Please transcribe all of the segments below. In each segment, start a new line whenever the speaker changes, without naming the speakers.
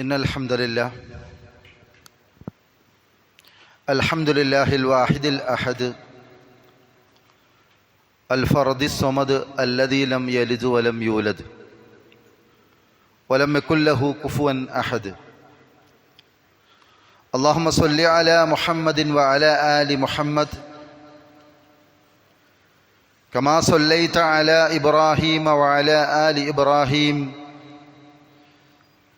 إن الحمد لله. الحمد لله الواحد الأحد. الفرد الصمد الذي لم يلد ولم يولد. ولم يكن له كفوا أحد. اللهم صل على محمد وعلى آل محمد. كما صليت على إبراهيم وعلى آل إبراهيم.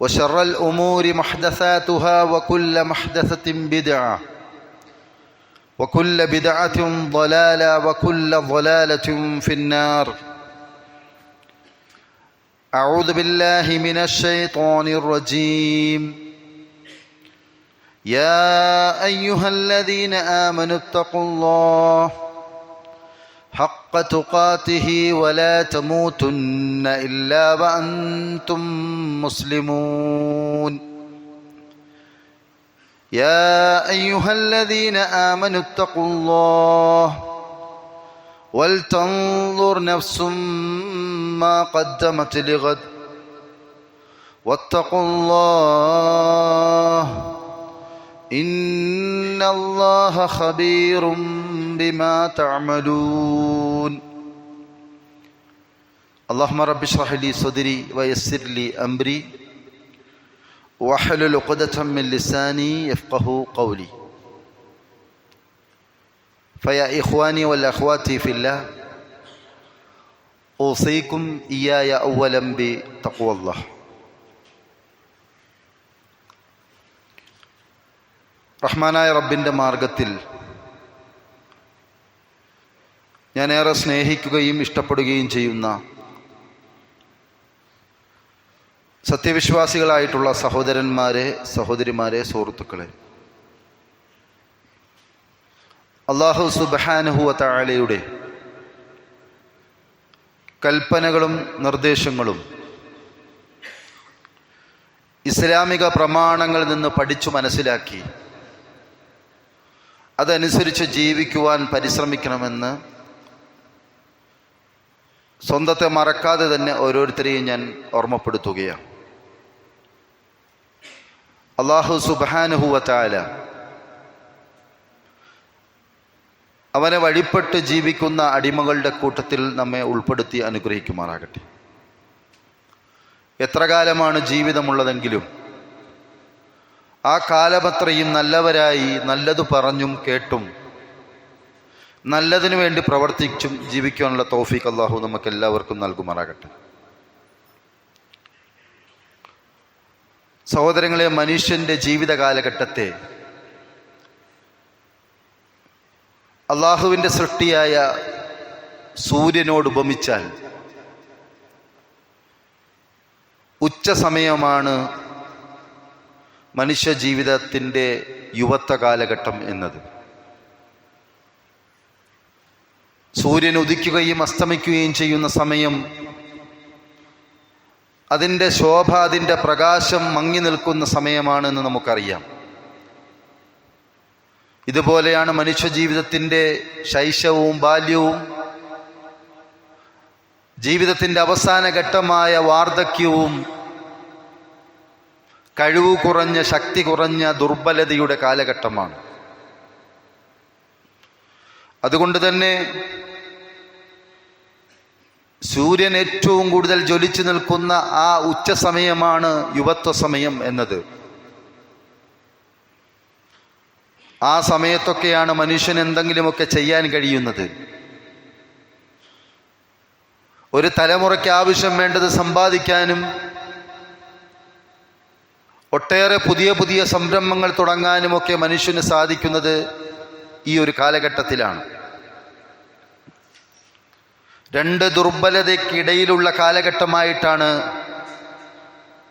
وشر الأمور محدثاتها وكل محدثة بدعة وكل بدعة ضلالة وكل ضلالة في النار. أعوذ بالله من الشيطان الرجيم. يا أيها الذين آمنوا اتقوا الله حق تقاته ولا تموتن إلا وأنتم مسلمون. يا أيها الذين آمنوا اتقوا الله ولتنظر نفس ما قدمت لغد واتقوا الله إن الله خبير بما تعملون. اللهم رب اشرح لي صدري ويسر لي امري واحلل عقدة من لساني يفقه قولي فيا اخواني والاخوات في الله اوصيكم اياي اولا بتقوى الله റഹ്മാനായ റബ്ബിൻ്റെ മാർഗത്തിൽ ഞാൻ ഏറെ സ്നേഹിക്കുകയും ഇഷ്ടപ്പെടുകയും ചെയ്യുന്ന സത്യവിശ്വാസികളായിട്ടുള്ള സഹോദരന്മാരെ സഹോദരിമാരെ സുഹൃത്തുക്കളെ. അള്ളാഹു സുബാനുഹുവ താഴയുടെ കൽപ്പനകളും നിർദ്ദേശങ്ങളും ഇസ്ലാമിക പ്രമാണങ്ങളിൽ നിന്ന് പഠിച്ചു മനസ്സിലാക്കി അതനുസരിച്ച് ജീവിക്കുവാൻ പരിശ്രമിക്കണമെന്ന് സ്വന്തത്തെ മറക്കാതെ തന്നെ ഓരോരുത്തരെയും ഞാൻ ഓർമ്മപ്പെടുത്തുകയാണ്. അള്ളാഹു സുബാനുഹുവത്താല അവനെ വഴിപ്പെട്ട് ജീവിക്കുന്ന അടിമകളുടെ കൂട്ടത്തിൽ നമ്മെ ഉൾപ്പെടുത്തി അനുഗ്രഹിക്കുമാറാകട്ടെ. എത്ര കാലമാണ് ജീവിതമുള്ളതെങ്കിലും ആ കാലമത്രയും നല്ലവരായി നല്ലത് പറഞ്ഞും കേട്ടും നല്ലതിനു വേണ്ടി പ്രവർത്തിച്ചും ജീവിക്കാനുള്ള തോഫീക്ക് അള്ളാഹു നമുക്കെല്ലാവർക്കും നൽകുമാറാകട്ടെ. സഹോദരങ്ങളെ മനുഷ്യന്റെ ജീവിത കാലഘട്ടത്തെ അള്ളാഹുവിന്റെ സൃഷ്ടിയായ സൂര്യനോട് ഉപമിച്ചാൽ ഉച്ച സമയമാണ് മനുഷ്യ ജീവിതത്തിന്റെ യുവത്വ കാലഘട്ടം എന്നത്. സൂര്യൻ ഉദിക്കുകയും അസ്തമിക്കുകയും ചെയ്യുന്ന സമയം അതിന്റെ ശോഭ അതിന്റെ പ്രകാശം മങ്ങി നിൽക്കുന്ന സമയമാണെന്ന് നമുക്കറിയാം. ഇതുപോലെയാണ് മനുഷ്യ ജീവിതത്തിന്റെ ശൈശവവും ബാല്യവും. ജീവിതത്തിന്റെ അവസാന ഘട്ടമായ വാർദ്ധക്യവും. കഴിവ് കുറഞ്ഞ ശക്തി കുറഞ്ഞ ദുർബലതയുടെ കാലഘട്ടമാണ്. അതുകൊണ്ട് തന്നെ സൂര്യൻ ഏറ്റവും കൂടുതൽ ജ്വലിച്ചു നിൽക്കുന്ന ആ ഉച്ച സമയമാണ് യുവത്വ സമയം എന്നത്. ആ സമയത്തൊക്കെയാണ് മനുഷ്യൻ എന്തെങ്കിലുമൊക്കെ ചെയ്യാൻ കഴിയുന്നത്. ഒരു തലമുറയ്ക്ക് ആവശ്യം വേണ്ടത് സമ്പാദിക്കാനും ഒട്ടേറെ പുതിയ പുതിയ സംരംഭങ്ങൾ തുടങ്ങാനുമൊക്കെ മനുഷ്യന് സാധിക്കുന്നത് ഈ ഒരു കാലഘട്ടത്തിലാണ്. രണ്ട് ദുർബലതയ്ക്കിടയിലുള്ള കാലഘട്ടമായിട്ടാണ്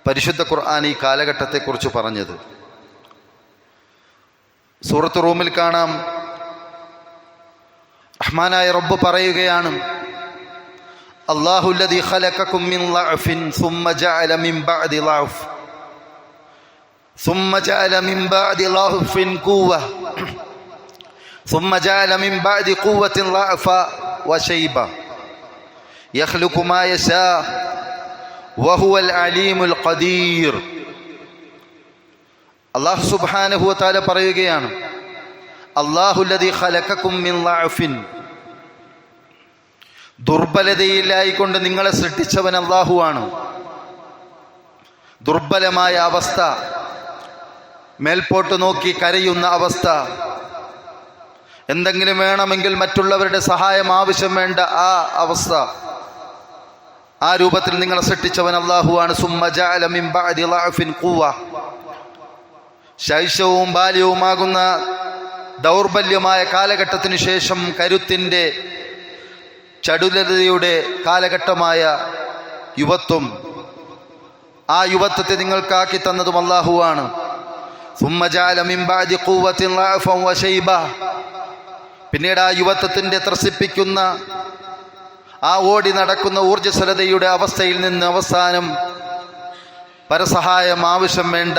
പരിശുദ്ധ ഖുർആൻ ഈ കാലഘട്ടത്തെക്കുറിച്ച് പറഞ്ഞത്. സൂറത്ത് റൂമിൽ കാണാം. റഹ്മാനായ റബ്ബ് പറയുകയാണ് അള്ളാഹുല്ലാഹുഫിൻ يخلق ما يشاء وهو العليم القدير അള്ളാഹു സുബ്ഹാനഹു വതആല പറയുകയാണ് അള്ളാഹുല്ലദി ഖലഖക്കും മിൻ ളഅഫിൻ ദുർബലതയിലായിക്കൊണ്ട് നിങ്ങളെ സൃഷ്ടിച്ചവൻ അള്ളാഹുവാണ് ദുർബലമായ അവസ്ഥ മേൽപോട്ട് നോക്കി കരയുന്ന അവസ്ഥ എന്തെങ്കിലും വേണമെങ്കിൽ മറ്റുള്ളവരുടെ സഹായം ആവശ്യം വേണ്ട ആ അവസ്ഥ ആ രൂപത്തിൽ നിങ്ങളെ സൃഷ്ടിച്ചവൻ അള്ളാഹുവാണ് ശൈശവും ബാല്യവുമാകുന്ന ദൗർബല്യമായ കാലഘട്ടത്തിനു ശേഷം കരുത്തിന്റെ ചടുലതയുടെ കാലഘട്ടമായ യുവത്വം ആ യുവത്വത്തെ നിങ്ങൾക്കാക്കി തന്നതും അള്ളാഹുവാണ് പിന്നീട് ആ യുവത്വത്തിന്റെ ത്രസിപ്പിക്കുന്ന ആ ഓടി നടക്കുന്ന ഊർജസ്വലതയുടെ അവസ്ഥയിൽ നിന്ന് അവസാനം പരസഹായം ആവശ്യം വേണ്ട.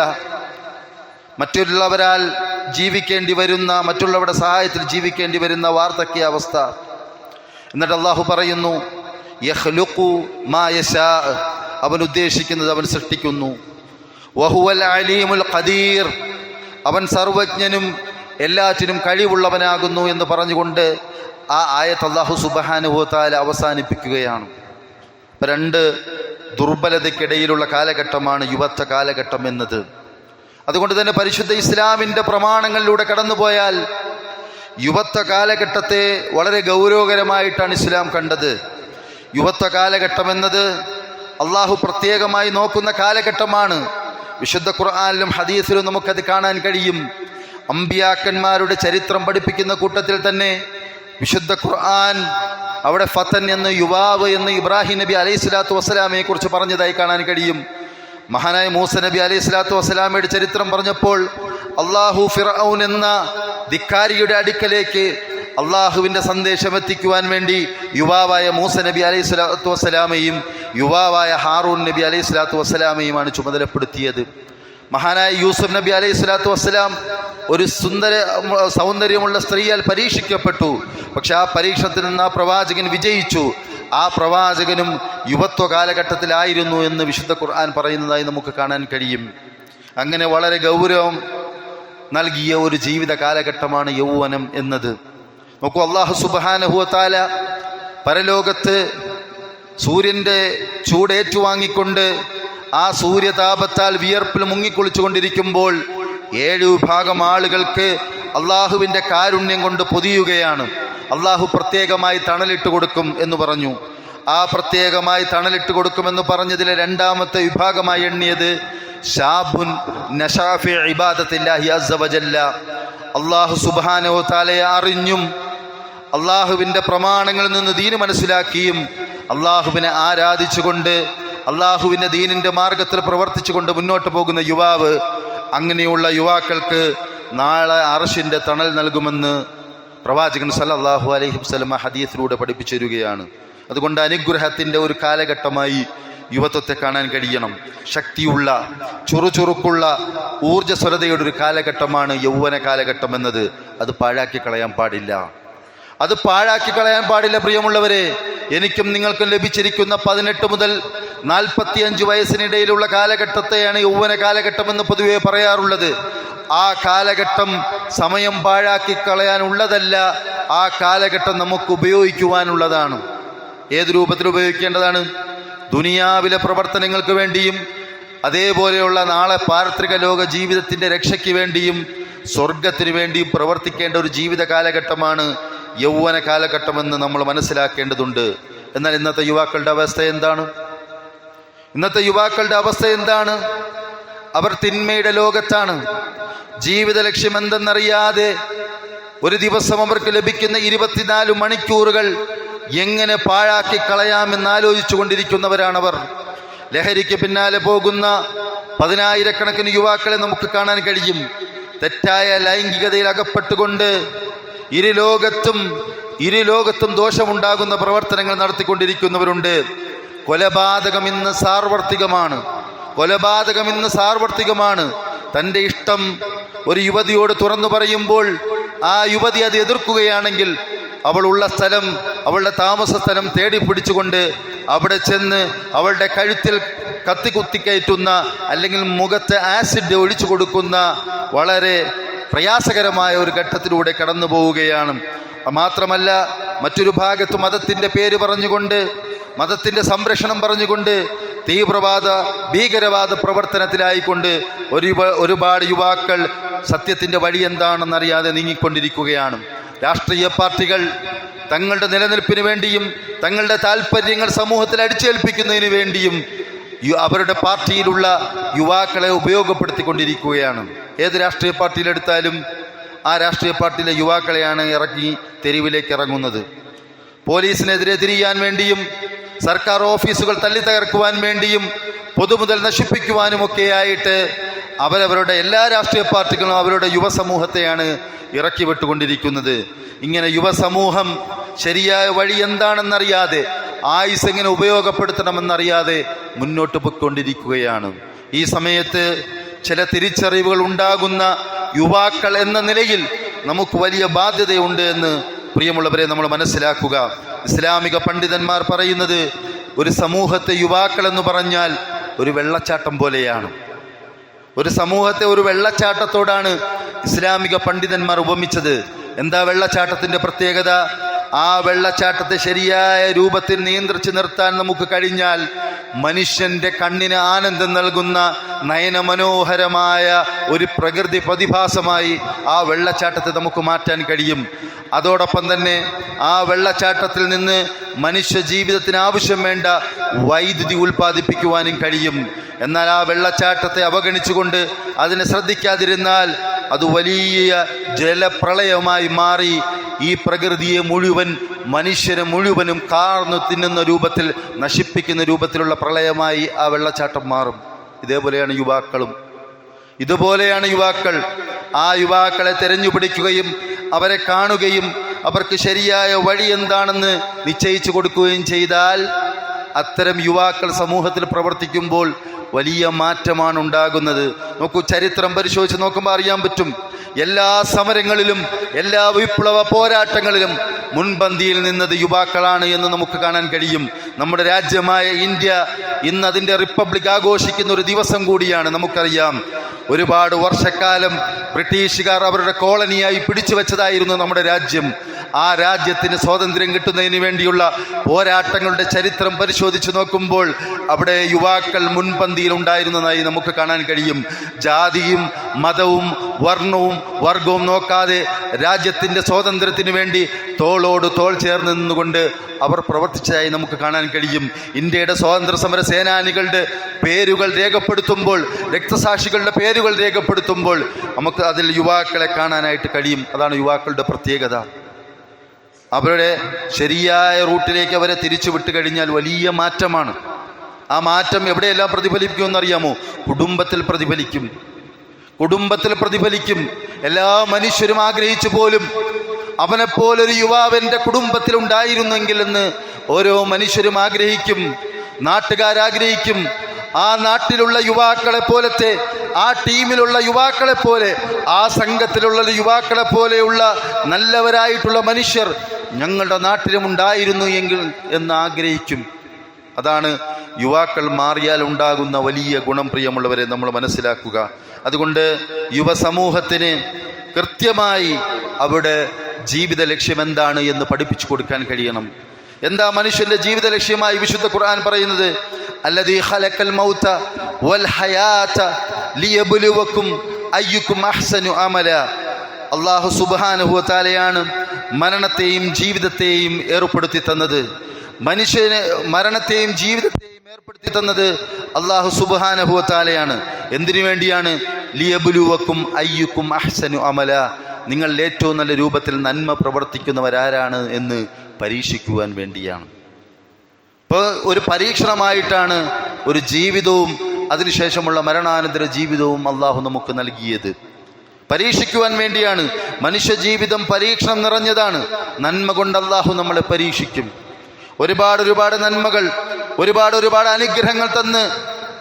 മറ്റുള്ളവരാൽ ജീവിക്കേണ്ടി വരുന്ന മറ്റുള്ളവരുടെ സഹായത്തിൽ ജീവിക്കേണ്ടി വരുന്ന വാർദ്ധക്യ അവസ്ഥ. എന്നിട്ട് അള്ളാഹു പറയുന്നു യഹ്ലുഖു മാ യശാ. അവൻ ഉദ്ദേശിക്കുന്നത് അവൻ സൃഷ്ടിക്കുന്നു. വഹുവൽ അലീമുൽ ഖദീർ. അവൻ സർവജ്ഞനും എല്ലാറ്റിനും കഴിവുള്ളവനാകുന്നു എന്ന് പറഞ്ഞുകൊണ്ട് ആ ആയത്ത് അള്ളാഹു സുബഹാനുഭവത്താൽ അവസാനിപ്പിക്കുകയാണ്. രണ്ട് ദുർബലതയ്ക്കിടയിലുള്ള കാലഘട്ടമാണ് യുവത്വ കാലഘട്ടം എന്നത്. അതുകൊണ്ട് തന്നെ പരിശുദ്ധ ഇസ്ലാമിന്റെ പ്രമാണങ്ങളിലൂടെ കടന്നുപോയാൽ യുവത്വ കാലഘട്ടത്തെ വളരെ ഗൗരവകരമായിട്ടാണ് ഇസ്ലാം കണ്ടത്. യുവത്വ കാലഘട്ടം എന്നത് അള്ളാഹു പ്രത്യേകമായി നോക്കുന്ന കാലഘട്ടമാണ്. വിശുദ്ധ ഖുർആാനിലും ഹദീസിലും നമുക്കത് കാണാൻ കഴിയും. അമ്പിയാക്കന്മാരുടെ ചരിത്രം പഠിപ്പിക്കുന്ന കൂട്ടത്തിൽ തന്നെ വിശുദ്ധ ഖുർആൻ അവിടെ ഫത്തൻ എന്ന് യുവാവ് എന്ന് ഇബ്രാഹിം നബി അലൈഹി സ്വലാത്തു വസ്സലാമയെ കുറിച്ച് പറഞ്ഞതായി കാണാൻ കഴിയും. മഹാനായ മൂസ നബി അലൈഹി സ്വലാത്തു വസ്സലാമയുടെ ചരിത്രം പറഞ്ഞപ്പോൾ അള്ളാഹു ഫിറൌൻ എന്ന ധിക്കാരിയുടെ അടുക്കലേക്ക് അള്ളാഹുവിന്റെ സന്ദേശം എത്തിക്കുവാൻ വേണ്ടി യുവാവായ മൂസ നബി അലൈഹി സ്വലാത്തു വസ്സലാമയും യുവാവായ ഹാറൂൻ നബി അലൈഹി സ്വലാത്തു വസ്സലാമയുമാണ് ചുമതലപ്പെടുത്തിയത്. മഹാനായ യൂസുഫ് നബി അലൈഹി സ്വലാത്തു വസ്സലാം ഒരു സുന്ദര സൗന്ദര്യമുള്ള സ്ത്രീയാൽ പരീക്ഷിക്കപ്പെട്ടു. പക്ഷെ ആ പരീക്ഷണത്തിൽ നിന്ന് ആ പ്രവാചകൻ വിജയിച്ചു. ആ പ്രവാചകനും യുവത്വ കാലഘട്ടത്തിലായിരുന്നു എന്ന് വിശുദ്ധ ഖുർആൻ പറയുന്നതായി നമുക്ക് കാണാൻ കഴിയും. അങ്ങനെ വളരെ ഗൗരവം നൽകിയ ഒരു ജീവിത കാലഘട്ടമാണ് യൗവനം എന്നത്. നോക്കൂ അള്ളാഹു സുബാനഹുവത്താല പരലോകത്ത് സൂര്യന്റെ ചൂടേറ്റുവാങ്ങിക്കൊണ്ട് ആ സൂര്യതാപത്താൽ വിയർപ്പിൽ മുങ്ങിക്കുളിച്ചുകൊണ്ടിരിക്കുമ്പോൾ ഏഴു വിഭാഗം ആളുകൾക്ക് അള്ളാഹുവിന്റെ കാരുണ്യം കൊണ്ട് പൊതിയുകയാണ്. അള്ളാഹു പ്രത്യേകമായി തണലിട്ട് കൊടുക്കും എന്ന് പറഞ്ഞു. ആ പ്രത്യേകമായി തണലിട്ട് കൊടുക്കുമെന്ന് പറഞ്ഞതിലെ രണ്ടാമത്തെ വിഭാഗമായി എണ്ണിയത് ഷാബുൻ നഷാഫി ഇബാദത്തില്ലാഹി അള്ളാഹു സുബാനോ താലയെ അറിഞ്ഞും അള്ളാഹുവിന്റെ പ്രമാണങ്ങളിൽ നിന്ന് ദീന് മനസ്സിലാക്കിയും അള്ളാഹുവിനെ ആരാധിച്ചുകൊണ്ട് അള്ളാഹുവിന്റെ ദീനിന്റെ മാർഗത്തിൽ പ്രവർത്തിച്ചുകൊണ്ട് മുന്നോട്ട് പോകുന്ന യുവാവ് അങ്ങനെയുള്ള യുവാക്കൾക്ക് നാളെ അറഷിന്റെ തണൽ നൽകുമെന്ന് പ്രവാചകൻ സല്ലല്ലാഹു അലൈഹി വസ്ലമ ഹദീസിലൂടെ പഠിപ്പിച്ചു തരികയാണ് അതുകൊണ്ട് അനുഗ്രഹത്തിന്റെ ഒരു കാലഘട്ടമായി യുവത്വത്തെ കാണാൻ കഴിയണം. ശക്തിയുള്ള ചുറുചുറുക്കുള്ള ഊർജസ്വലതയുടെ ഒരു കാലഘട്ടമാണ് യൗവന കാലഘട്ടം എന്നത്. അത് പാഴാക്കി കളയാൻ പാടില്ല. അത് പാഴാക്കി കളയാൻ പാടില്ല പ്രിയമുള്ളവരെ. എനിക്കും നിങ്ങൾക്കും ലഭിച്ചിരിക്കുന്ന പതിനെട്ട് മുതൽ നാൽപ്പത്തിയഞ്ച് വയസ്സിനിടയിലുള്ള കാലഘട്ടത്തെയാണ് യൗവന കാലഘട്ടം എന്ന് പൊതുവെ പറയാറുള്ളത്. ആ കാലഘട്ടം സമയം പാഴാക്കി കളയാനുള്ളതല്ല ആ കാലഘട്ടം നമുക്ക് ഉപയോഗിക്കുവാനുള്ളതാണ്. ഏത് രൂപത്തിൽ ഉപയോഗിക്കേണ്ടതാണ്? ദുനിയാവിലെ പ്രവർത്തനങ്ങൾക്ക് വേണ്ടിയും അതേപോലെയുള്ള നാളെ പാരത്രിക ലോക ജീവിതത്തിന്റെ രക്ഷയ്ക്ക് വേണ്ടിയും സ്വർഗത്തിന് വേണ്ടിയും പ്രവർത്തിക്കേണ്ട ഒരു ജീവിത കാലഘട്ടമാണ് യൗവന കാലഘട്ടമെന്ന് നമ്മൾ മനസ്സിലാക്കേണ്ടതുണ്ട്. എന്നാൽ ഇന്നത്തെ യുവാക്കളുടെ അവസ്ഥ എന്താണ്? ഇന്നത്തെ യുവാക്കളുടെ അവസ്ഥ എന്താണ്? അവർ തിന്മയുടെ ലോകത്താണ്. ജീവിത ലക്ഷ്യം എന്തെന്നറിയാതെ ഒരു ദിവസം അവർക്ക് ലഭിക്കുന്ന ഇരുപത്തിനാല് മണിക്കൂറുകൾ എങ്ങനെ പാഴാക്കി കളയാമെന്ന് ആലോചിച്ചു കൊണ്ടിരിക്കുന്നവരാണവർ ലഹരിക്ക് പിന്നാലെ പോകുന്ന പതിനായിരക്കണക്കിന് യുവാക്കളെ നമുക്ക് കാണാൻ കഴിയും. തെറ്റായ ലൈംഗികതയിൽ അകപ്പെട്ടുകൊണ്ട് ഇരു ലോകത്തും ഇരു ലോകത്തും ദോഷമുണ്ടാകുന്ന പ്രവർത്തനങ്ങൾ നടത്തിക്കൊണ്ടിരിക്കുന്നവരുണ്ട്. കൊലപാതകം ഇന്ന് സാർവർത്തികമാണ് കൊലപാതകം ഇന്ന് സാർവർത്തികമാണ് തന്റെ ഇഷ്ടം ഒരു യുവതിയോട് തുറന്നു പറയുമ്പോൾ ആ യുവതി അത് എതിർക്കുകയാണെങ്കിൽ അവൾ ഉള്ള സ്ഥലം അവളുടെ താമസ സ്ഥലം തേടി പിടിച്ചുകൊണ്ട് അവിടെ ചെന്ന് അവളുടെ കഴുത്തിൽ കത്തി കുത്തിക്കയറ്റുന്ന അല്ലെങ്കിൽ മുഖത്ത് ആസിഡ് ഒഴിച്ചു കൊടുക്കുന്ന വളരെ പ്രയാസകരമായ ഒരു ഘട്ടത്തിലൂടെ കടന്നു പോവുകയാണ്. മാത്രമല്ല മറ്റൊരു ഭാഗത്ത് മതത്തിന്റെ പേര് പറഞ്ഞുകൊണ്ട് മതത്തിന്റെ സംരക്ഷണം പറഞ്ഞുകൊണ്ട് തീവ്രവാദ ഭീകരവാദ പ്രവർത്തനത്തിലായിക്കൊണ്ട് ഒരു ഒരുപാട് യുവാക്കൾ സത്യത്തിന്റെ വഴി എന്താണെന്നറിയാതെ നീങ്ങിക്കൊണ്ടിരിക്കുകയാണ്. രാഷ്ട്രീയ പാർട്ടികൾ തങ്ങളുടെ നിലനിൽപ്പിന് വേണ്ടിയും തങ്ങളുടെ താല്പര്യങ്ങൾ സമൂഹത്തിൽ അടിച്ചേൽപ്പിക്കുന്നതിന് വേണ്ടിയും അവരുടെ പാർട്ടിയിലുള്ള യുവാക്കളെ ഉപയോഗപ്പെടുത്തിക്കൊണ്ടിരിക്കുകയാണ്. ഏത് രാഷ്ട്രീയ പാർട്ടിയിലെടുത്താലും ആ രാഷ്ട്രീയ പാർട്ടിയിലെ യുവാക്കളെയാണ് ഇറങ്ങി തെരുവിലേക്ക് ഇറങ്ങുന്നത്. പോലീസിനെതിരെ തിരിയാൻ വേണ്ടിയും സർക്കാർ ഓഫീസുകൾ തള്ളി തകർക്കുവാൻ വേണ്ടിയും പൊതുമുതൽ നശിപ്പിക്കുവാനുമൊക്കെയായിട്ട് അവരവരുടെ എല്ലാ രാഷ്ട്രീയ പാർട്ടികളും അവരുടെ യുവസമൂഹത്തെയാണ് ഇറക്കി വിട്ടുകൊണ്ടിരിക്കുന്നത് ഇങ്ങനെ യുവസമൂഹം ശരിയായ വഴി എന്താണെന്നറിയാതെ ആയുസ് എങ്ങനെ ഉപയോഗപ്പെടുത്തണമെന്നറിയാതെ മുന്നോട്ട് പോയിക്കൊണ്ടിരിക്കുകയാണ്. ഈ സമയത്ത് ചില തിരിച്ചറിവുകൾ ഉണ്ടാകുന്ന യുവാക്കൾ എന്ന നിലയിൽ നമുക്ക് വലിയ ബാധ്യതയുണ്ട് എന്ന് പ്രിയമുള്ളവരെ നമ്മൾ മനസ്സിലാക്കുക. ഇസ്ലാമിക പണ്ഡിതന്മാർ പറയുന്നത് ഒരു സമൂഹത്തെ യുവാക്കൾ എന്ന് പറഞ്ഞാൽ ഒരു വെള്ളച്ചാട്ടം പോലെയാണ്. ഒരു സമൂഹത്തെ ഒരു വെള്ളച്ചാട്ടത്തോടാണ് ഇസ്ലാമിക പണ്ഡിതന്മാർ ഉപമിച്ചത്. എന്താ വെള്ളച്ചാട്ടത്തിന്റെ പ്രത്യേകത? ആ വെള്ളച്ചാട്ടത്തെ ശരിയായ രൂപത്തിൽ നിയന്ത്രിച്ചു നിർത്താൻ നമുക്ക് കഴിഞ്ഞാൽ മനുഷ്യന്റെ കണ്ണിന് ആനന്ദം നൽകുന്ന നയനമനോഹരമായ ഒരു പ്രകൃതി പ്രതിഭാസമായി ആ വെള്ളച്ചാട്ടത്തെ നമുക്ക് മാറ്റാൻ കഴിയും. അതോടൊപ്പം തന്നെ ആ വെള്ളച്ചാട്ടത്തിൽ നിന്ന് മനുഷ്യ ജീവിതത്തിന് ആവശ്യം വേണ്ട വൈദ്യുതി ഉൽപ്പാദിപ്പിക്കുവാനും കഴിയും. എന്നാൽ ആ വെള്ളച്ചാട്ടത്തെ അവഗണിച്ചുകൊണ്ട് അതിനെ ശ്രദ്ധിക്കാതിരുന്നാൽ അത് വലിയ ജലപ്രളയമായി മാറി ഈ പ്രകൃതിയെ മുഴുവൻ മനുഷ്യനെ മുഴുവനും കാർന്നു തിന്നുന്ന രൂപത്തിൽ നശിപ്പിക്കുന്ന രൂപത്തിലുള്ള പ്രളയമായി ആ വെള്ളച്ചാട്ടം മാറും. ഇതേപോലെയാണ് യുവാക്കളും. ഇതുപോലെയാണ് യുവാക്കൾ. ആ യുവാക്കളെ തിരഞ്ഞുപിടിക്കുകയും അവരെ കാണുകയും അവർക്ക് ശരിയായ വഴി എന്താണെന്ന് നിശ്ചയിച്ചു കൊടുക്കുകയും ചെയ്താൽ അത്തരം യുവാക്കൾ സമൂഹത്തിൽ പ്രവർത്തിക്കുമ്പോൾ വലിയ മാറ്റമാണ് ഉണ്ടാകുന്നത് നോക്കൂ ചരിത്രം പരിശോധിച്ച് നോക്കുമ്പോൾ അറിയാൻ പറ്റും. എല്ലാ സമരങ്ങളിലും എല്ലാ വിപ്ലവ പോരാട്ടങ്ങളിലും മുൻപന്തിയിൽ നിന്നത് യുവാക്കളാണ് എന്ന് നമുക്ക് കാണാൻ കഴിയും. നമ്മുടെ രാജ്യമായ ഇന്ത്യ ഇന്ന് അതിന്റെ റിപ്പബ്ലിക് ആഘോഷിക്കുന്ന ഒരു ദിവസം കൂടിയാണ് നമുക്കറിയാം. ഒരുപാട് വർഷക്കാലം ബ്രിട്ടീഷുകാർ അവരുടെ കോളനിയായി പിടിച്ചു വെച്ചതായിരുന്നു നമ്മുടെ രാജ്യം. ആ രാജ്യത്തിന് സ്വാതന്ത്ര്യം കിട്ടുന്നതിന് വേണ്ടിയുള്ള പോരാട്ടങ്ങളുടെ ചരിത്രം പരിശോധിച്ചു നോക്കുമ്പോൾ അവിടെ യുവാക്കൾ മുൻപന്തിയിൽ ഉണ്ടായിരുന്നതായി നമുക്ക് കാണാൻ കഴിയും. ജാതിയും മതവും വർണവും വർഗവും നോക്കാതെ രാജ്യത്തിന്റെ സ്വാതന്ത്ര്യത്തിന് വേണ്ടി തോളോട് തോൾ ചേർന്ന് നിന്നുകൊണ്ട് അവർ പ്രവർത്തിച്ചതായി നമുക്ക് കാണാൻ കഴിയും. ഇന്ത്യയുടെ സ്വാതന്ത്ര്യ സമര സേനാനികളുടെ പേരുകൾ രേഖപ്പെടുത്തുമ്പോൾ രക്തസാക്ഷികളുടെ പേരുകൾ രേഖപ്പെടുത്തുമ്പോൾ നമുക്ക് അതിൽ യുവാക്കളെ കാണാനായിട്ട് കഴിയും. അതാണ് യുവാക്കളുടെ പ്രത്യേകത. അവരുടെ ശരിയായ റൂട്ടിലേക്ക് അവരെ തിരിച്ചു വിട്ട് കഴിഞ്ഞാൽ വലിയ മാറ്റമാണ്. ആ മാറ്റം എവിടെയെല്ലാം പ്രതിഫലിക്കുമെന്ന് അറിയാമോ കുടുംബത്തിൽ പ്രതിഫലിക്കും. കുടുംബത്തിൽ പ്രതിഫലിക്കും. എല്ലാ മനുഷ്യരും ആഗ്രഹിച്ചു പോലും അവനെപ്പോലൊരു യുവാവെന്റെ കുടുംബത്തിൽ ഉണ്ടായിരുന്നെങ്കിൽ എന്ന് ഓരോ മനുഷ്യരും ആഗ്രഹിക്കും. നാട്ടുകാരാഗ്രഹിക്കും. ആ നാട്ടിലുള്ള യുവാക്കളെ പോലത്തെ ആ ടീമിലുള്ള യുവാക്കളെ പോലെ ആ സംഘത്തിലുള്ള യുവാക്കളെ പോലെയുള്ള നല്ലവരായിട്ടുള്ള മനുഷ്യർ ഞങ്ങളുടെ നാട്ടിലും ഉണ്ടായിരുന്നു എങ്കിൽ എന്ന് ആഗ്രഹിക്കും. അതാണ് യുവാക്കൾ മാറിയാൽ ഉണ്ടാകുന്ന വലിയ ഗുണം പ്രിയമുള്ളവരെ നമ്മൾ മനസ്സിലാക്കുക. അതുകൊണ്ട് യുവസമൂഹത്തിന് കൃത്യമായി അവിടെ ജീവിത ലക്ഷ്യം എന്താണ് എന്ന് പഠിപ്പിച്ചു കൊടുക്കാൻ കഴിയണം. എന്താ മനുഷ്യന്റെ ജീവിത ലക്ഷ്യമായി വിശുദ്ധ ഖുർആൻ പറയുന്നത്? അല്ലദീ ഖലക്കൽ മൗത വൽ ഹയാത അഹ്സനു അമല. അള്ളാഹു സുബ്ഹാനഹു വതആലയാണ് മരണത്തെയും ജീവിതത്തെയും ഏർപ്പെടുത്തി തന്നത്. മനുഷ്യന് മരണത്തെയും ജീവിതത്തെയും ഏർപ്പെടുത്തി തന്നത് അള്ളാഹു സുബ്ഹാനഹു വതആലയാണ് എന്തിനു വേണ്ടിയാണ്? ലിയബുലുവക്കും അയ്യുക്കും അഹ്സനു അമല. നിങ്ങൾ ഏറ്റവും നല്ല രൂപത്തിൽ നന്മ പ്രവർത്തിക്കുന്നവരാരാണ് എന്ന് പരീക്ഷിക്കുവാൻ വേണ്ടിയാണ്. ഇപ്പോൾ ഒരു പരീക്ഷണമായിട്ടാണ് ഒരു ജീവിതവും അതിനുശേഷമുള്ള മരണാനന്തര ജീവിതവും അള്ളാഹു നമുക്ക് നൽകിയത്. പരീക്ഷിക്കുവാൻ വേണ്ടിയാണ്. മനുഷ്യജീവിതം പരീക്ഷണം നിറഞ്ഞതാണ്. നന്മ കൊണ്ട് അള്ളാഹു നമ്മളെ പരീക്ഷിക്കും. ഒരുപാട് ഒരുപാട് നന്മകൾ ഒരുപാട് ഒരുപാട് അനുഗ്രഹങ്ങൾ തന്ന്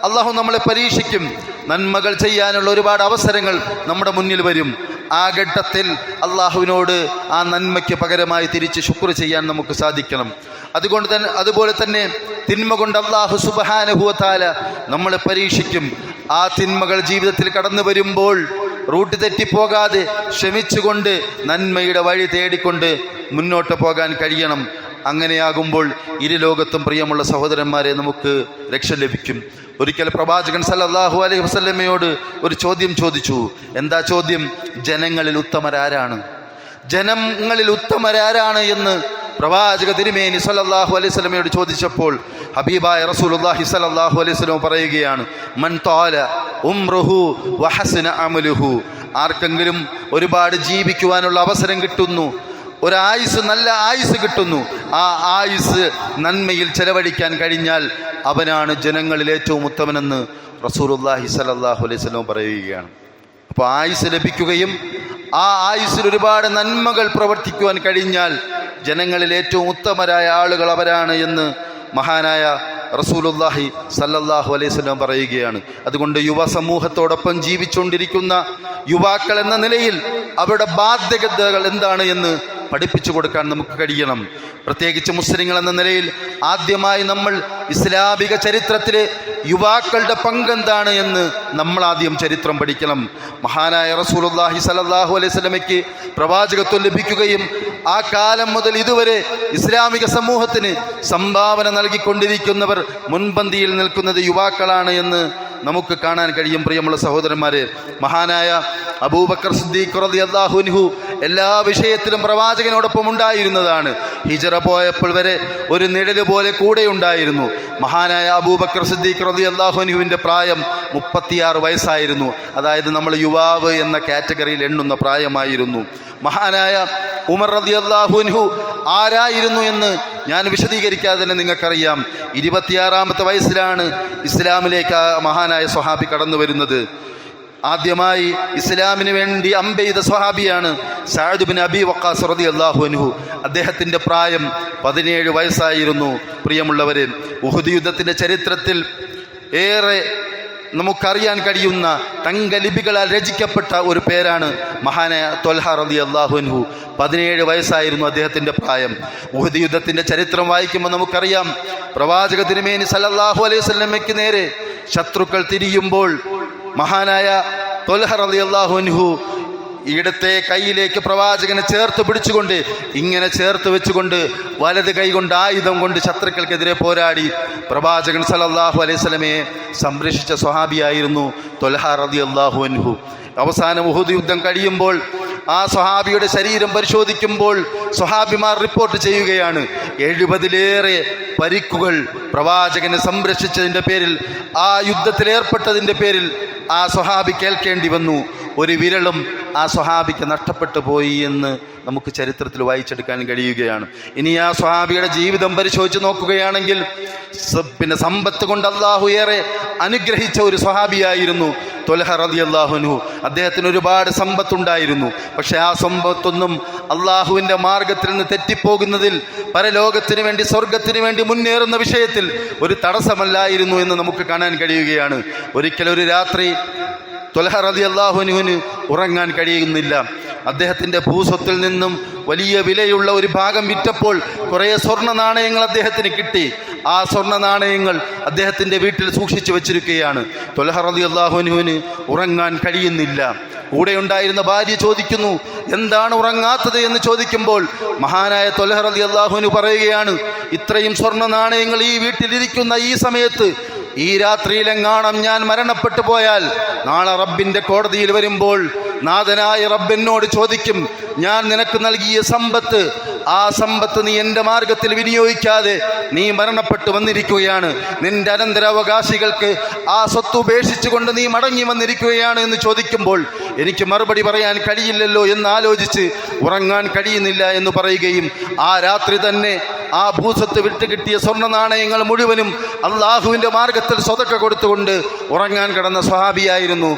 അള്ളാഹു നമ്മളെ പരീക്ഷിക്കും. നന്മകൾ ചെയ്യാനുള്ള ഒരുപാട് അവസരങ്ങൾ നമ്മുടെ മുന്നിൽ വരും. ആ ഘട്ടത്തിൽ അള്ളാഹുവിനോട് ആ നന്മയ്ക്ക് പകരമായി തിരിച്ച് ശുക്ർ ചെയ്യാൻ നമുക്ക് സാധിക്കണം. അതുകൊണ്ട് തന്നെ അതുപോലെ തന്നെ തിന്മ കൊണ്ട് അള്ളാഹു സുബഹാനുഭവത്താല നമ്മളെ പരീക്ഷിക്കും. ആ തിന്മകൾ ജീവിതത്തിൽ കടന്നു വരുമ്പോൾ റൂട്ട് തെറ്റിപ്പോകാതെ ക്ഷമിച്ചുകൊണ്ട് നന്മയുടെ വഴി തേടിക്കൊണ്ട് മുന്നോട്ട് പോകാൻ കഴിയണം. അങ്ങനെയാകുമ്പോൾ ഇരു ലോകത്തും പ്രിയമുള്ള സഹോദരന്മാരെ നമുക്ക് രക്ഷ ലഭിക്കും. ഒരിക്കൽ പ്രവാചകൻ സല്ലാഹു അലൈഹി വസ്ല്ലമ്മയോട് ഒരു ചോദ്യം ചോദിച്ചു. എന്താ ചോദ്യം? ജനങ്ങളിൽ ഉത്തമരാരാണ്. ജനങ്ങളിൽ ഉത്തമരാരാണ് എന്ന് പ്രവാചക തിരുമേനി സല്ലല്ലാഹു അലൈഹി സ്വലമയോട് ചോദിച്ചപ്പോൾ ഹബീബായ റസൂലുള്ളാഹി സല്ലല്ലാഹു അലൈഹി സ്വലം പറയുകയാണ് മൻ തോല ഉംറുഹു വഹസന അമലുഹു. ആർക്കെങ്കിലും ഒരുപാട് ജീവിക്കുവാനുള്ള അവസരം കിട്ടുന്നു ഒരായുസ് നല്ല ആയുസ് കിട്ടുന്നു ആ ആയുസ് നന്മയിൽ ചെലവഴിക്കാൻ കഴിഞ്ഞാൽ അവനാണ് ജനങ്ങളിൽ ഏറ്റവും ഉത്തമനെന്ന് റസൂലുല്ലാഹി സല്ലല്ലാഹു അലൈഹി സ്വലം പറയുകയാണ്. അപ്പോൾ ആയുസ് ലഭിക്കുകയും ആ ആയുസ്സിൽ ഒരുപാട് നന്മകൾ പ്രവർത്തിക്കുവാൻ കഴിഞ്ഞാൽ ജനങ്ങളിൽ ഏറ്റവും ഉത്തമരായ ആളുകൾ അവരാണ് എന്ന് മഹാനായ റസൂലുല്ലാഹി സല്ലല്ലാഹു അലൈഹി സ്വലം പറയുകയാണ്. അതുകൊണ്ട് യുവ സമൂഹത്തോടൊപ്പം ജീവിച്ചുകൊണ്ടിരിക്കുന്ന യുവാക്കൾ എന്ന നിലയിൽ അവരുടെ ബാധ്യതകൾ എന്താണ് എന്ന് പഠിപ്പിച്ചു കൊടുക്കാൻ നമുക്ക് കഴിയണം. പ്രത്യേകിച്ച് മുസ്ലിങ്ങൾ എന്ന നിലയിൽ ആദ്യമായി നമ്മൾ ഇസ്ലാമിക ചരിത്രത്തിലെ യുവാക്കളുടെ പങ്കെന്താണ് എന്ന് നമ്മൾ ആദ്യം ചരിത്രം പഠിക്കണം. മഹാനായ റസൂലുള്ളാഹി സലാഹു അലൈഹി സ്വലമയ്ക്ക് പ്രവാചകത്വം ലഭിക്കുകയും ആ കാലം മുതൽ ഇതുവരെ ഇസ്ലാമിക സമൂഹത്തിന് സംഭാവന നൽകിക്കൊണ്ടിരിക്കുന്നവർ മുൻപന്തിയിൽ നിൽക്കുന്നത് യുവാക്കളാണ് എന്ന് നമുക്ക് കാണാൻ കഴിയും പ്രിയമുള്ള സഹോദരന്മാരെ. മഹാനായ അബൂബക്കർ സിദ്ദീഖ് റളിയല്ലാഹു അൻഹു എല്ലാ വിഷയത്തിലും പ്രവാചകനോടൊപ്പം ഉണ്ടായിരുന്നതാണ്. ഹിജറ പോയപ്പോൾ വരെ ഒരു നിഴൽ പോലെ കൂടെ ഉണ്ടായിരുന്നു. മഹാനായ അബൂബക്കർ സിദ്ദീഖ് റതി അൻഹുവിന്റെ പ്രായം മുപ്പത്തിയാറ് വയസ്സായിരുന്നു. അതായത് നമ്മൾ യുവാവ് എന്ന കാറ്റഗറിയിൽ എണ്ണുന്ന പ്രായമായിരുന്നു. മഹാനായ ഉമർ റതി അൻഹു ആരായിരുന്നു എന്ന് ഞാൻ വിശദീകരിക്കാതെ തന്നെ നിങ്ങൾക്കറിയാം. ഇരുപത്തിയാറാമത്തെ വയസ്സിലാണ് ഇസ്ലാമിലേക്ക് ആ മഹാനായ സ്വഹാബി കടന്നു വരുന്നത്. ആദ്യമായി ഇസ്ലാമിന് വേണ്ടി അമ്പെയ്ത സ്വഹാബിയാണ് സാദ് ബിൻ അബി വക്കാസ് റതി അള്ളാഹു അനുഹു അദ്ദേഹത്തിന്റെ പ്രായം പതിനേഴ് വയസ്സായിരുന്നു. പ്രിയമുള്ളവരെ ഉഹുദ് യുദ്ധത്തിന്റെ ചരിത്രത്തിൽ ഏറെ നമുക്കറിയാൻ കഴിയുന്ന തങ്കലിപികളാൽ രചിക്കപ്പെട്ട ഒരു പേരാണ് മഹാനായ തൊൽഹ റബി അള്ളാഹുൻഹു പതിനേഴ് വയസ്സായിരുന്നു അദ്ദേഹത്തിന്റെ പ്രായം. ഉഹദ് യുദ്ധത്തിന്റെ ചരിത്രം വായിക്കുമ്പോൾ നമുക്കറിയാം പ്രവാചക തിരുമേനി സലല്ലാഹു അലൈഹി സ്വല്ലമ്മയ്ക്ക് നേരെ ശത്രുക്കൾ തിരിയുമ്പോൾ മഹാനായ തൊൽഹ റബി അള്ളാഹുൻഹു ഇടത്തെ കൈയിലേക്ക് പ്രവാചകനെ ചേർത്ത് പിടിച്ചുകൊണ്ട് ഇങ്ങനെ ചേർത്ത് വെച്ചുകൊണ്ട് വലത് കൈകൊണ്ട് ആയുധം കൊണ്ട് ശത്രുക്കൾക്കെതിരെ പോരാടി. പ്രവാചകൻ സലല്ലാഹു അലൈഹി സ്വലമയെ സംരക്ഷിച്ച സ്വഹാബിയായിരുന്നു തൊൽഹ റതി അള്ളാഹു അൻഹു. അവസാനം ഉഹുദ് യുദ്ധം കഴിയുമ്പോൾ ആ സ്വഹാബിയുടെ ശരീരം പരിശോധിക്കുമ്പോൾ സ്വഹാബിമാർ റിപ്പോർട്ട് ചെയ്യുകയാണ്. എഴുപതിലേറെ പരിക്കുകൾ പ്രവാചകനെ സംരക്ഷിച്ചതിന്റെ പേരിൽ ആ യുദ്ധത്തിൽ ഏർപ്പെട്ടതിന്റെ പേരിൽ ആ സ്വഹാബി കേൾക്കേണ്ടി വന്നു. ഒരു വിരളും ആ സ്വഹാബിക്ക് നഷ്ടപ്പെട്ടു പോയി എന്ന് നമുക്ക് ചരിത്രത്തിൽ വായിച്ചെടുക്കാൻ കഴിയുകയാണ്. ഇനി ആ സ്വഹാബിയുടെ ജീവിതം പരിശോധിച്ച് നോക്കുകയാണെങ്കിൽ പിന്നെ സമ്പത്ത് കൊണ്ട് അള്ളാഹു ഏറെ അനുഗ്രഹിച്ച ഒരു സ്വഹാബിയായിരുന്നു തൊലഹ റതി അള്ളാഹുനു അദ്ദേഹത്തിന് ഒരുപാട് സമ്പത്തുണ്ടായിരുന്നു. പക്ഷെ ആ സമ്പത്തൊന്നും അള്ളാഹുവിന്റെ മാർഗത്തിൽ നിന്ന് തെറ്റിപ്പോകുന്നതിൽ പരലോകത്തിന് വേണ്ടി സ്വർഗത്തിന് വേണ്ടി മുന്നേറുന്ന വിഷയത്തിൽ ഒരു തടസ്സമല്ലായിരുന്നു എന്ന് നമുക്ക് കാണാൻ കഴിയുകയാണ്. ഒരിക്കലൊരു രാത്രി തൊലഹ റതി അള്ളാഹുനുവിന് ഉറങ്ങാൻ കഴിയുന്നില്ല. അദ്ദേഹത്തിന്റെ ഭൂസ്വത്തിൽ നിന്നും വലിയ വിലയുള്ള ഒരു ഭാഗം വിറ്റപ്പോൾ കുറേ സ്വർണ നാണയങ്ങൾ അദ്ദേഹത്തിന് കിട്ടി. ആ സ്വർണ നാണയങ്ങൾ അദ്ദേഹത്തിന്റെ വീട്ടിൽ സൂക്ഷിച്ചു വെച്ചിരിക്കുകയാണ്. തൊലഹ റതി അള്ളാഹുനുവിന് ഉറങ്ങാൻ കഴിയുന്നില്ല. കൂടെ ഉണ്ടായിരുന്ന ഭാര്യ ചോദിക്കുന്നു എന്താണ് ഉറങ്ങാത്തത്? എന്ന് ചോദിക്കുമ്പോൾ മഹാനായ തൊലഹ റതി അള്ളാഹുവിന് പറയുകയാണ് ഇത്രയും സ്വർണ നാണയങ്ങൾ ഈ വീട്ടിലിരിക്കുന്ന ഈ സമയത്ത് ഈ രാത്രിയിലെങ്ങാണം ഞാൻ മരണപ്പെട്ടു പോയാൽ നാളെ റബ്ബിന്റെ കോടതിയിൽ വരുമ്പോൾ നാഥനായ റബ്ബെന്നോട് ചോദിക്കും ഞാൻ നിനക്ക് നൽകിയ സമ്പത്ത് ആ സമ്പത്ത് നീ എന്റെ മാർഗത്തിൽ വിനിയോഗിക്കാതെ നീ മരണപ്പെട്ടു വന്നിരിക്കുകയാണ്. നിന്റെ അനന്തരാവകാശികൾക്ക് ആ സ്വത്ത് ഉപേക്ഷിച്ചുകൊണ്ട് നീ മടങ്ങി വന്നിരിക്കുകയാണ് എന്ന് ചോദിക്കുമ്പോൾ എനിക്ക് മറുപടി പറയാൻ കഴിയില്ലല്ലോ എന്ന് ആലോചിച്ച് ഉറങ്ങാൻ കഴിയുന്നില്ല എന്ന് പറയുകയും ആ രാത്രി തന്നെ ആ ഭൂസത്ത് വിട്ട് കിട്ടിയ സ്വർണ നാണയങ്ങൾ മുഴുവനും അള്ളാഹുവിന്റെ മാർഗത്തിൽ സ്വതക്ക കൊടുത്തുകൊണ്ട് ഉറങ്ങാൻ കിടന്ന സ്വഹാബിയായിരുന്നു.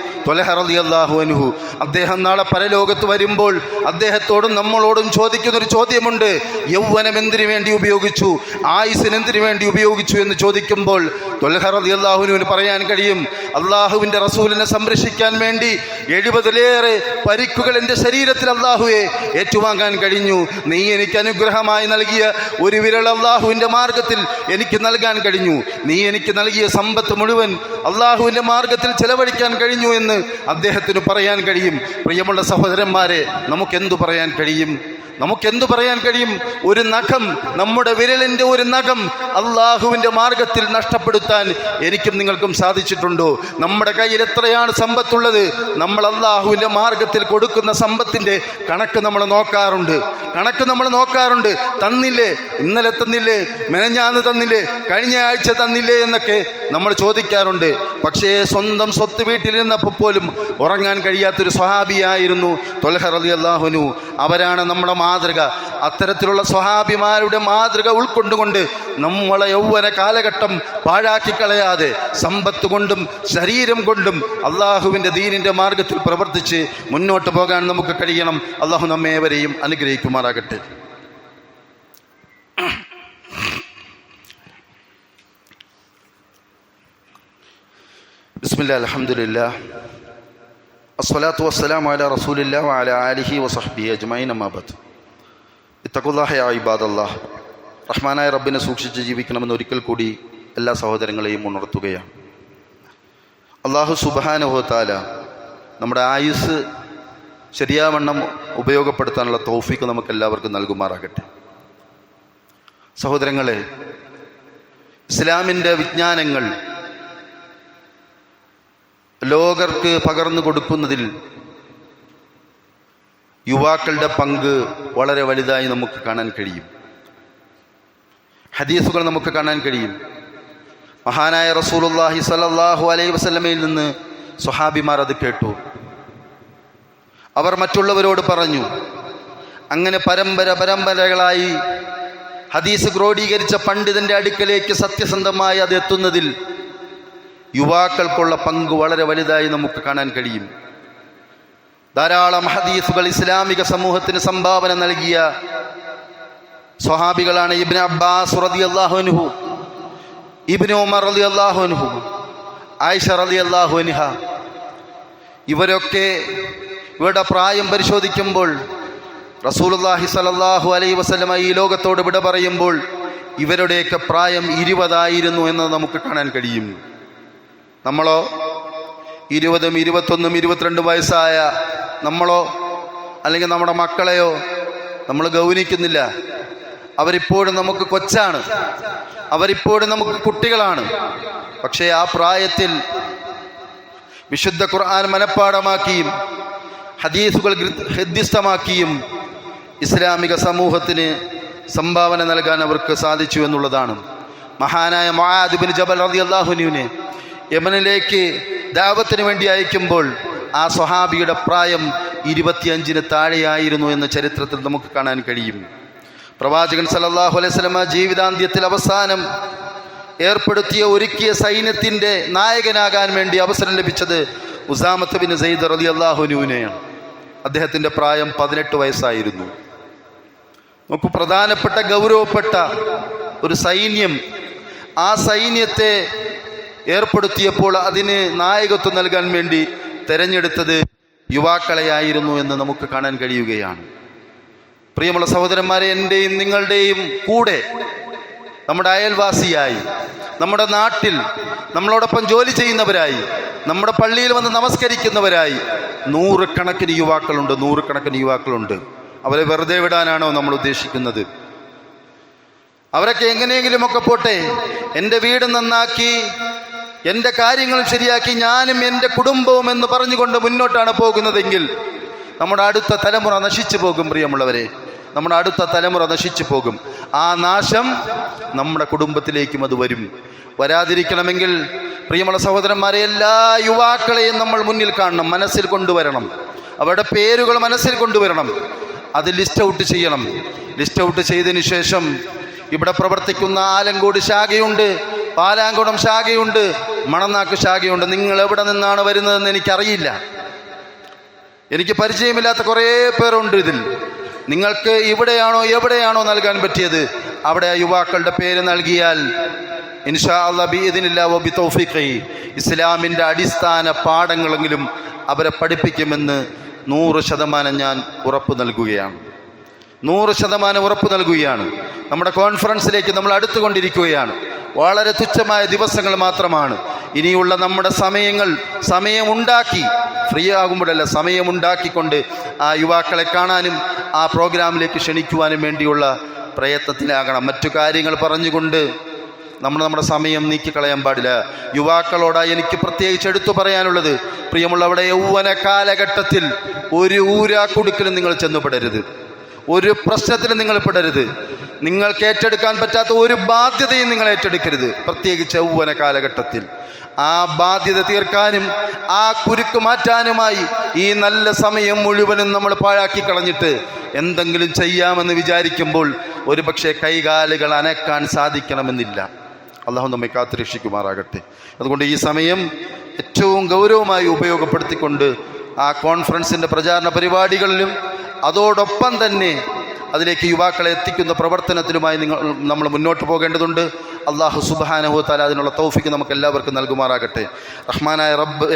അനുഹു അദ്ദേഹം നാളെ പരലോകത്ത് വരുമ്പോൾ അദ്ദേഹത്തോടും നമ്മളോടും ചോദിക്കുന്നൊരു ചോദ്യമുണ്ട്. യൗവനം എന്തിനു വേണ്ടി ഉപയോഗിച്ചു? ആയുസിന് എന്തിനു വേണ്ടി ഉപയോഗിച്ചു എന്ന് ചോദിക്കുമ്പോൾ തൊലഹറലി പറയാൻ കഴിയും. അള്ളാഹുവിന്റെ റസൂലിനെ സംരക്ഷിക്കാൻ വേണ്ടി എഴുപതിലേറെ പരിക്കുകൾ എന്റെ ശരീരത്തിൽ അള്ളാഹുവെ ഏറ്റുവാങ്ങാൻ കഴിഞ്ഞു. നീ എനിക്ക് അനുഗ്രഹമായി നൽകിയ ഒരു വിരൽ അള്ളാഹുവിന്റെ മാർഗത്തിൽ എനിക്ക് നൽകാൻ കഴിഞ്ഞു. നീ എനിക്ക് നൽകിയ സമ്പത്ത് മുഴുവൻ അള്ളാഹുവിന്റെ മാർഗത്തിൽ ചെലവഴിക്കാൻ കഴിഞ്ഞു എന്ന് അദ്ദേഹത്തിന് പറയാൻ കഴിയും. പ്രിയമുള്ള സഹോദരന്മാരെ നമുക്കെന്തു പറയാൻ കഴിയും? നമുക്കെന്തു പറയാൻ കഴിയും? ഒരു നഖം നമ്മുടെ വിരലിന്റെ ഒരു നഖം അള്ളാഹുവിന്റെ മാർഗത്തിൽ നഷ്ടപ്പെടുത്താൻ എനിക്കും നിങ്ങൾക്കും സാധിച്ചിട്ടുണ്ടോ? നമ്മുടെ കയ്യിൽ എത്രയാണ് സമ്പത്തുള്ളത്? നമ്മൾ അള്ളാഹുവിന്റെ മാർഗത്തിൽ കൊടുക്കുന്ന സമ്പത്തിന്റെ കണക്ക് നമ്മൾ നോക്കാറുണ്ട്. കണക്ക് നമ്മൾ നോക്കാറുണ്ട്. തന്നില്ലേ? ഇന്നലെ തന്നില്ലേ? മെനഞ്ഞാന്ന് തന്നില്ലേ? കഴിഞ്ഞ ആഴ്ച തന്നില്ലേ? എന്നൊക്കെ നമ്മൾ ചോദിക്കാറുണ്ട്. പക്ഷേ സ്വന്തം സ്വത്ത് വീട്ടിലിരുന്നപ്പോൾ പോലും ഉറങ്ങാൻ കഴിയാത്തൊരു സ്വഹാബിയായിരുന്നു തൊലഹർ അലി അള്ളാഹുനു അവരാണ് നമ്മുടെ മാതൃക. അത്തരത്തിലുള്ള സ്വഹാഭിമാരുടെ മാതൃക ഉൾക്കൊണ്ടുകൊണ്ട് നമ്മളെ യൗവന കാലഘട്ടം പാഴാക്കി കളയാതെ സമ്പത്ത് കൊണ്ടും ശരീരം കൊണ്ടും അള്ളാഹുവിന്റെ ദീനിന്റെ മാർഗത്തിൽ പ്രവർത്തിച്ച് മുന്നോട്ട് പോകാൻ നമുക്ക് കഴിയണം. അള്ളാഹു നമ്മേവരെയും അനുഗ്രഹിക്കുമാറാകട്ടെ. ബിസ്മില്ല അലഹമില്ല അസ്വലാത്തു വസ്സലാം അല റസൂലില്ല അല ആലിഹി വസഹബി അജ്മൈൻ അമ്മാബത്ത് ഇത്തഖുല്ലാഹ ഇബാദല്ലാഹ്. റഹ്മാനായ റബ്ബിനെ സൂക്ഷിച്ച് ജീവിക്കണമെന്ന് ഒരിക്കൽ കൂടി എല്ലാ സഹോദരങ്ങളെയും ഉണർത്തുകയാണ്. അള്ളാഹു സുബാനുഭവത്താല നമ്മുടെ ആയുസ് ശരിയാവണ്ണം ഉപയോഗപ്പെടുത്താനുള്ള തോഫിക്ക് നമുക്ക് എല്ലാവർക്കും നൽകുമാറാകട്ടെ. സഹോദരങ്ങളെ ഇസ്ലാമിന്റെ വിജ്ഞാനങ്ങൾ ലോകർക്ക് പകർന്നു കൊടുക്കുന്നതിൽ യുവാക്കളുടെ പങ്ക് വളരെ വലുതായി നമുക്ക് കാണാൻ കഴിയും. ഹദീസുകൾ നമുക്ക് കാണാൻ കഴിയും. മഹാനായ റസൂലുല്ലാഹി സലല്ലാഹു അലൈഹി വസല്ലമയിൽ നിന്ന് സ്വഹാബിമാർ അത് കേട്ടു. അവർ മറ്റുള്ളവരോട് പറഞ്ഞു അങ്ങനെ പരമ്പര പരമ്പരകളായി ഹദീസ് ക്രോഡീകരിച്ച പണ്ഡിതന്റെ അടുക്കലേക്ക് സത്യസന്ധമായി അത് എത്തുന്നതിൽ യുവാക്കൾക്കുള്ള പങ്ക് വളരെ വലുതായി നമുക്ക് കാണാൻ കഴിയും. ധാരാളം ഹദീസുകൾ ഇസ്ലാമിക സമൂഹത്തിന് സംഭാവന നൽകിയ സ്വഹാബികളാണ് ഇബിൻ അബ്ബാസ് റതി അള്ളാഹുനുഹു ഇബിൻ ഉമർ റതി അള്ളാഹുനുഹു ആയിഷ റതി അള്ളാഹുനിഹ ഇവരൊക്കെ ഇവരുടെ പ്രായം പരിശോധിക്കുമ്പോൾ റസൂലുല്ലാഹി സലല്ലാഹു അലൈ വസ്ലമ ഈ ലോകത്തോട് വിട പറയുമ്പോൾ ഇവരുടെയൊക്കെ പ്രായം ഇരുപതായിരുന്നു എന്ന് നമുക്ക് കാണാൻ കഴിയും. നമ്മളോ? ഇരുപതും ഇരുപത്തൊന്നും ഇരുപത്തിരണ്ടും വയസ്സായ നമ്മളോ അല്ലെങ്കിൽ നമ്മുടെ മക്കളെയോ നമ്മൾ ഗൗനിക്കുന്നില്ല. അവരിപ്പോഴും നമുക്ക് കൊച്ചാണ്. അവരിപ്പോഴും നമുക്ക് കുട്ടികളാണ്. പക്ഷേ ആ പ്രായത്തിൽ വിശുദ്ധ ഖുർആൻ മനഃപ്പാടമാക്കിയും ഹദീസുകൾ ഹൃദ്യസ്ഥമാക്കിയും ഇസ്ലാമിക സമൂഹത്തിന് സംഭാവന നൽകാൻ അവർക്ക് സാധിച്ചു എന്നുള്ളതാണ്. മഹാനായ മഹാദിബിൻ ജബൽ റതി അള്ളാഹുനുവിനെ യമനിലേക്ക് ദാവത്തിന് വേണ്ടി അയക്കുമ്പോൾ ആ സ്വഹാബിയുടെ പ്രായം ഇരുപത്തിയഞ്ചിന് താഴെയായിരുന്നു എന്ന ചരിത്രത്തിൽ നമുക്ക് കാണാൻ കഴിയും. പ്രവാചകൻ സലല്ലാഹു അലൈഹി സ്വലമ ജീവിതാന്ത്യത്തിൽ അവസാനം ഏർപ്പെടുത്തിയ ഒരുക്കിയ സൈന്യത്തിന്റെ നായകനാകാൻ വേണ്ടി അവസരം ലഭിച്ചത് ഉസാമത്ത് ബിൻ സെയ്ദ് റലി അള്ളാഹുനുവിനെയാണ് അദ്ദേഹത്തിന്റെ പ്രായം പതിനെട്ട് വയസ്സായിരുന്നു. നമുക്ക് പ്രധാനപ്പെട്ട ഗൗരവപ്പെട്ട ഒരു സൈന്യം ആ സൈന്യത്തെ ഏർപ്പെടുത്തിയപ്പോൾ അതിന് നായകത്വം നൽകാൻ വേണ്ടി തെരഞ്ഞെടുത്തത് യുവാക്കളെയായിരുന്നു എന്ന് നമുക്ക് കാണാൻ കഴിയുകയാണ്. പ്രിയമുള്ള സഹോദരന്മാരെ എന്റെയും നിങ്ങളുടെയും കൂടെ നമ്മുടെ അയൽവാസിയായി നമ്മുടെ നാട്ടിൽ നമ്മളോടൊപ്പം ജോലി ചെയ്യുന്നവരായി നമ്മുടെ പള്ളിയിൽ വന്ന് നമസ്കരിക്കുന്നവരായി നൂറുകണക്കിന് യുവാക്കളുണ്ട് നൂറുകണക്കിന് യുവാക്കളുണ്ട്. അവരെ വെറുതെ വിടാനാണോ നമ്മൾ ഉദ്ദേശിക്കുന്നത്? അവരൊക്കെ എങ്ങനെയെങ്കിലുമൊക്കെ പോട്ടെ എന്റെ വീട് നന്നാക്കി എന്റെ കാര്യങ്ങൾ ശരിയാക്കി ഞാനും എന്റെ കുടുംബവും എന്ന് പറഞ്ഞുകൊണ്ട് മുന്നോട്ടാണ് പോകുന്നതെങ്കിൽ നമ്മുടെ അടുത്ത തലമുറ നശിച്ചു പോകും പ്രിയമുള്ളവരെ. നമ്മുടെ അടുത്ത തലമുറ നശിച്ചു പോകും. ആ നാശം നമ്മുടെ കുടുംബത്തിലേക്കും അത് വരും. വരാതിരിക്കണമെങ്കിൽ പ്രിയമുള്ള സഹോദരന്മാരെ എല്ലാ യുവാക്കളെയും നമ്മൾ മുന്നിൽ കാണണം മനസ്സിൽ കൊണ്ടുവരണം. അവരുടെ പേരുകൾ മനസ്സിൽ കൊണ്ടുവരണം. അത് ലിസ്റ്റ് ഔട്ട് ചെയ്യണം. ലിസ്റ്റ് ഔട്ട് ചെയ്തതിനു ശേഷം ഇവിടെ പ്രവർത്തിക്കുന്ന ആലങ്കോട് ശാഖയുണ്ട്. പാലാങ്കോടം ശാഖയുണ്ട് മണനാക്ക് ശാഖയുണ്ട്. നിങ്ങൾ എവിടെ നിന്നാണ് വരുന്നതെന്ന് എനിക്കറിയില്ല. എനിക്ക് പരിചയമില്ലാത്ത കുറേ പേരുണ്ട് ഇതിൽ. നിങ്ങൾക്ക് ഇവിടെയാണോ എവിടെയാണോ നൽകാൻ പറ്റിയത്? അവിടെ ആ യുവാക്കളുടെ പേര് നൽകിയാൽ ഇൻഷാ അള്ളബി ഇതിനില്ല ഒബി തൗഫീഖി ഇസ്ലാമിന്റെ അടിസ്ഥാന പാഠങ്ങളെങ്കിലും അവരെ പഠിപ്പിക്കുമെന്ന് നൂറ് ശതമാനം ഞാൻ ഉറപ്പ് നൽകുകയാണ്. നൂറ് ശതമാനം ഉറപ്പ് നൽകുകയാണ്. നമ്മുടെ കോൺഫറൻസിലേക്ക് നമ്മൾ അടുത്തുകൊണ്ടിരിക്കുകയാണ്. വളരെ തുച്ഛമായ ദിവസങ്ങൾ മാത്രമാണ്. ഇനിയുള്ള നമ്മുടെ സമയങ്ങൾ സമയമുണ്ടാക്കി ഫ്രീ ആകുമ്പോഴല്ല സമയമുണ്ടാക്കിക്കൊണ്ട് ആ യുവാക്കളെ കാണാനും ആ പ്രോഗ്രാമിലേക്ക് ക്ഷണിക്കുവാനും വേണ്ടിയുള്ള പ്രയത്നത്തിലാകണം. മറ്റു കാര്യങ്ങൾ പറഞ്ഞുകൊണ്ട് നമ്മൾ നമ്മുടെ സമയം നീക്കിക്കളയാൻ പാടില്ല. യുവാക്കളോടായി എനിക്ക് പ്രത്യേകിച്ച് എടുത്തു പറയാനുള്ളത് പ്രിയമുള്ളവരുടെ യൗവന കാലഘട്ടത്തിൽ ഒരു ഊരാക്കുടുക്കലും നിങ്ങൾ ചെന്നുപെടരുത്. ഒരു പ്രശ്നത്തിലും നിങ്ങൾ പെടരുത്. നിങ്ങൾക്ക് ഏറ്റെടുക്കാൻ പറ്റാത്ത ഒരു ബാധ്യതയും നിങ്ങൾ ഏറ്റെടുക്കരുത്. പ്രത്യേകിച്ച് യൗവന കാലഘട്ടത്തിൽ. ആ ബാധ്യത തീർക്കാനും ആ കുരുക്ക് മാറ്റാനുമായി ഈ നല്ല സമയം മുഴുവനും നമ്മൾ പാഴാക്കി കളഞ്ഞിട്ട് എന്തെങ്കിലും ചെയ്യാമെന്ന് വിചാരിക്കുമ്പോൾ ഒരു പക്ഷേ കൈകാലുകൾ അനക്കാൻ സാധിക്കണമെന്നില്ല. അള്ളാഹു നമ്മെ കാത്തുരക്ഷിക്കുമാറാകട്ടെ. അതുകൊണ്ട് ഈ സമയം ഏറ്റവും ഗൗരവമായി ഉപയോഗപ്പെടുത്തിക്കൊണ്ട് ആ കോൺഫറൻസിന്റെ പ്രചാരണ പരിപാടികളിലും അതോടൊപ്പം തന്നെ അതിലേക്ക് യുവാക്കളെ എത്തിക്കുന്ന പ്രവർത്തനത്തിലുമായി നിങ്ങൾ നമ്മൾ മുന്നോട്ട് പോകേണ്ടതുണ്ട്. അള്ളാഹു സുബാനഹു താല അതിനുള്ള തൗഫിക്ക് നമുക്ക് എല്ലാവർക്കും നൽകുമാറാകട്ടെ. റഹ്മാനായ റബ്ബ്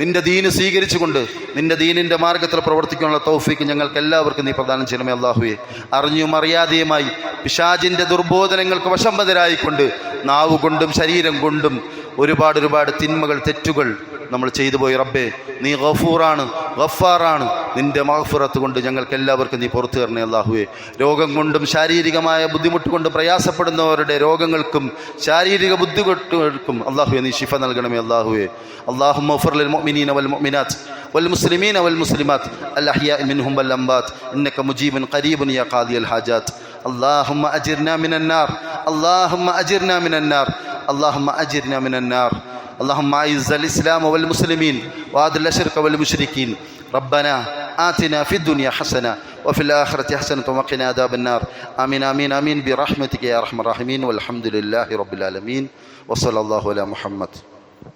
നിന്റെ ദീന് സ്വീകരിച്ചുകൊണ്ട് നിന്റെ ദീനിന്റെ മാർഗത്തിൽ പ്രവർത്തിക്കാനുള്ള തൗഫിക്ക് ഞങ്ങൾക്ക് എല്ലാവർക്കും നീ പ്രദാനം ചെയ്യണമേ അള്ളാഹുവെ അറിഞ്ഞും അറിയാതെയുമായി പിശാജിന്റെ ദുർബോധനങ്ങൾക്ക് വശംബതരായിക്കൊണ്ട് നാവ് കൊണ്ടും ശരീരം കൊണ്ടും ഒരുപാട് ഒരുപാട് തിന്മകൾ തെറ്റുകൾ നമ്മൾ ചെയ്തു പോയി റബ്ബേ നീ ഗഫൂറാണ് ഗഫാറാണ് നിന്റെ മഹഫുറത്ത് കൊണ്ട് ഞങ്ങൾക്ക് എല്ലാവർക്കും നീ പുറത്തു തരണേ അള്ളാഹുവേ രോഗം കൊണ്ടും ശാരീരികമായ ബുദ്ധിമുട്ട് കൊണ്ട് പ്രയാസപ്പെടുന്നവരുടെ രോഗങ്ങൾക്കും ശാരീരിക ബുദ്ധിമുട്ടുകൾക്കും അള്ളാഹുവെ നീ ശിഫ നൽകണമേ അള്ളാഹുവേ അള്ളാഹു മഫുറിൽ മുഅ്മിനീന വൽ മുഅ്മിനാത്ത് والمسلمين والمسلمات الأحياء منهم والأموات إنك مجيب قريب يا قاضي الحاجات اللهم أجرنا من النار اللهم أجرنا من النار اللهم أجرنا من النار اللهم أعز الإسلام والمسلمين وأذل الشرك والمشركين ربنا آتنا في الدنيا حسنة وفي الآخرة حسنة وقنا عذاب النار. آمين آمين آمين. برحمتك يا أرحم الراحمين. والحمد لله رب العالمين. وصلى الله على محمد.